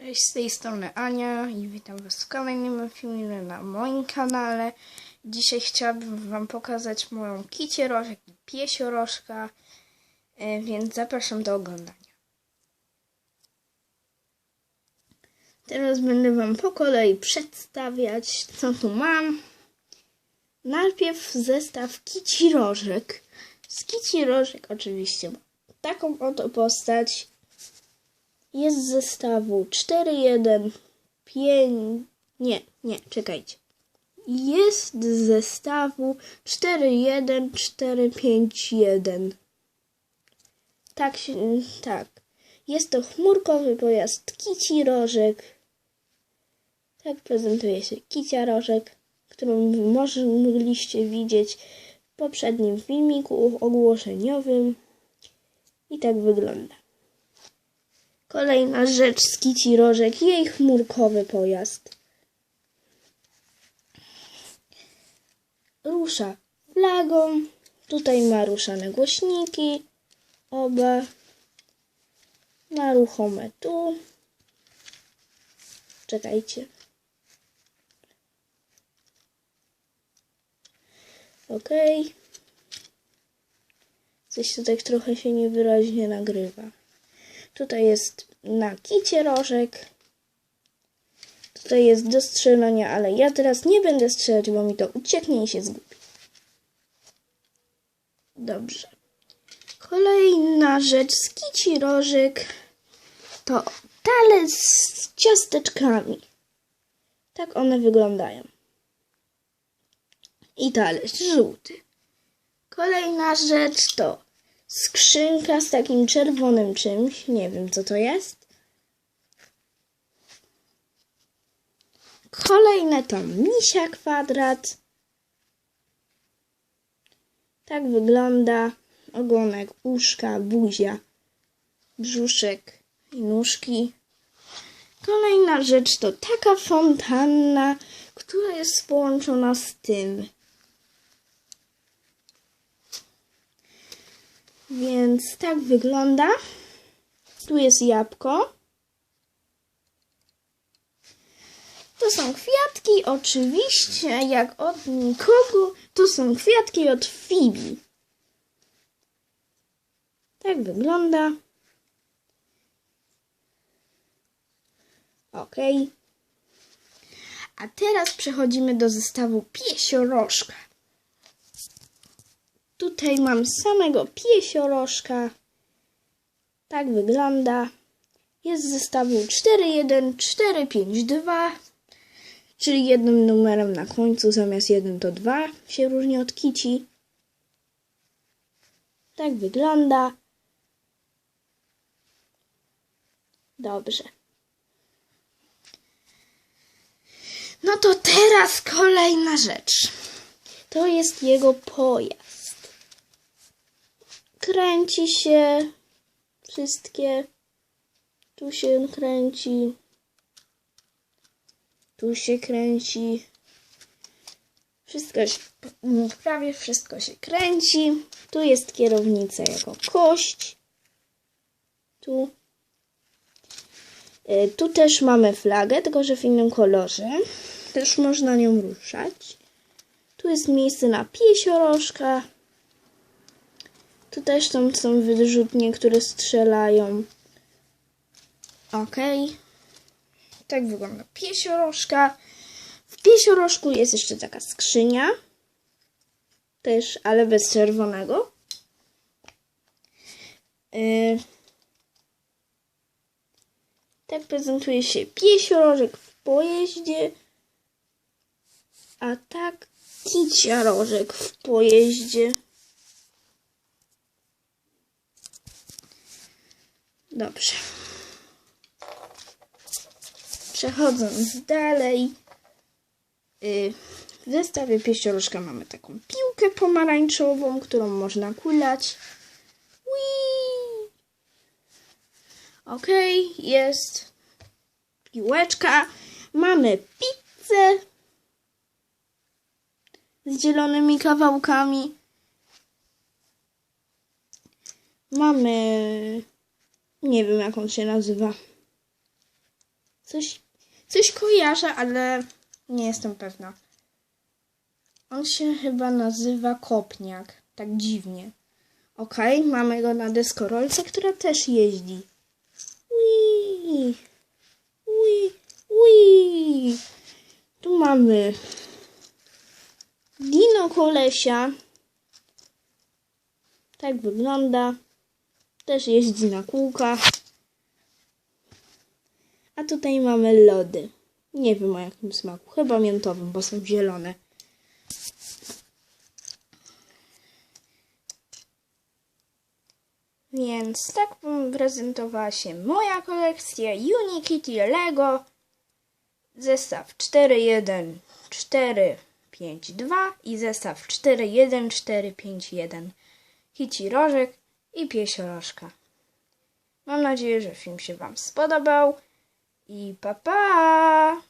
Cześć, z tej strony Ania i witam Was w kolejnym filmie na moim kanale. Dzisiaj chciałabym Wam pokazać moją kicierożek i piesiorożka, e, więc zapraszam do oglądania. Teraz będę Wam po kolei przedstawiać, co tu mam. Najpierw zestaw kicirożek. Z kicirożek oczywiście taką oto postać jest z zestawu 4, 1, 5. Nie, nie, czekajcie. Jest z zestawu 4, 1, 4, 5, 1. Tak się, tak. Jest to chmurkowy pojazd Kici Rożek. Tak prezentuje się Kicia Rożek, którą może mogliście widzieć w poprzednim filmiku ogłoszeniowym. I tak wygląda. Kolejna rzecz z Kici Rożek, jej chmurkowy pojazd. Rusza flagą. Tutaj ma ruszane głośniki. Oba. Ma ruchome tu. Czekajcie. Ok. Coś tutaj trochę się niewyraźnie nagrywa. Tutaj jest na kicie rożek. Tutaj jest do strzelania, ale ja teraz nie będę strzelać, bo mi to ucieknie i się zgubi. Dobrze. Kolejna rzecz z kici rożek to talerz z ciasteczkami. Tak one wyglądają. I talerz żółty. Kolejna rzecz to skrzynka z takim czerwonym czymś. Nie wiem, co to jest. Kolejne to misia kwadrat. Tak wygląda ogonek, uszka, buzia, brzuszek i nóżki. Kolejna rzecz to taka fontanna, która jest połączona z tym. Więc tak wygląda. Tu jest jabłko. To są kwiatki, oczywiście, jak od nikogo, to są kwiatki od Fibi. Tak wygląda. Ok. A teraz przechodzimy do zestawu piesiorożka. Tutaj mam samego piesiorożka. Tak wygląda. Jest z zestawu 41452, czyli jednym numerem na końcu, zamiast 1 to 2 się różni od kici. Tak wygląda. Dobrze. No to teraz kolejna rzecz. To jest jego pojazd. Kręci się wszystkie. Tu się kręci. Tu się kręci. Wszystko się, prawie wszystko się kręci. Tu jest kierownica jako kość. Tu. Y, Tu też mamy flagę, tylko że w innym kolorze. Też można nią ruszać. Tu jest miejsce na piesiorożka. Tu też tam są wyrzutnie, które strzelają. Ok. Tak wygląda piesiorożka. W piesiorożku jest jeszcze taka skrzynia. Też, ale bez czerwonego. Yy. Tak prezentuje się piesiorożek w pojeździe. A tak kiciarożek w pojeździe. Dobrze. Przechodząc dalej. Yy, w zestawie pieściorożka mamy taką piłkę pomarańczową, którą można kulać. Whee! Ok, jest piłeczka. Mamy pizzę z zielonymi kawałkami. Mamy, nie wiem jak on się nazywa. Coś, coś kojarzę, ale nie jestem pewna. On się chyba nazywa Kopniak. Tak dziwnie. Okej, mamy go na deskorolce, która też jeździ. Ui, ui, ui. Tu mamy Dino Kolesia. Tak wygląda. Też jeździ na kółkach. A tutaj mamy lody. Nie wiem o jakim smaku. Chyba miętowym, bo są zielone. Więc tak prezentowała się moja kolekcja Unikitty Lego. Zestaw 41452 i zestaw 41451. Kici Rożek i Piesiorożka. Mam nadzieję, że film się Wam spodobał i pa pa!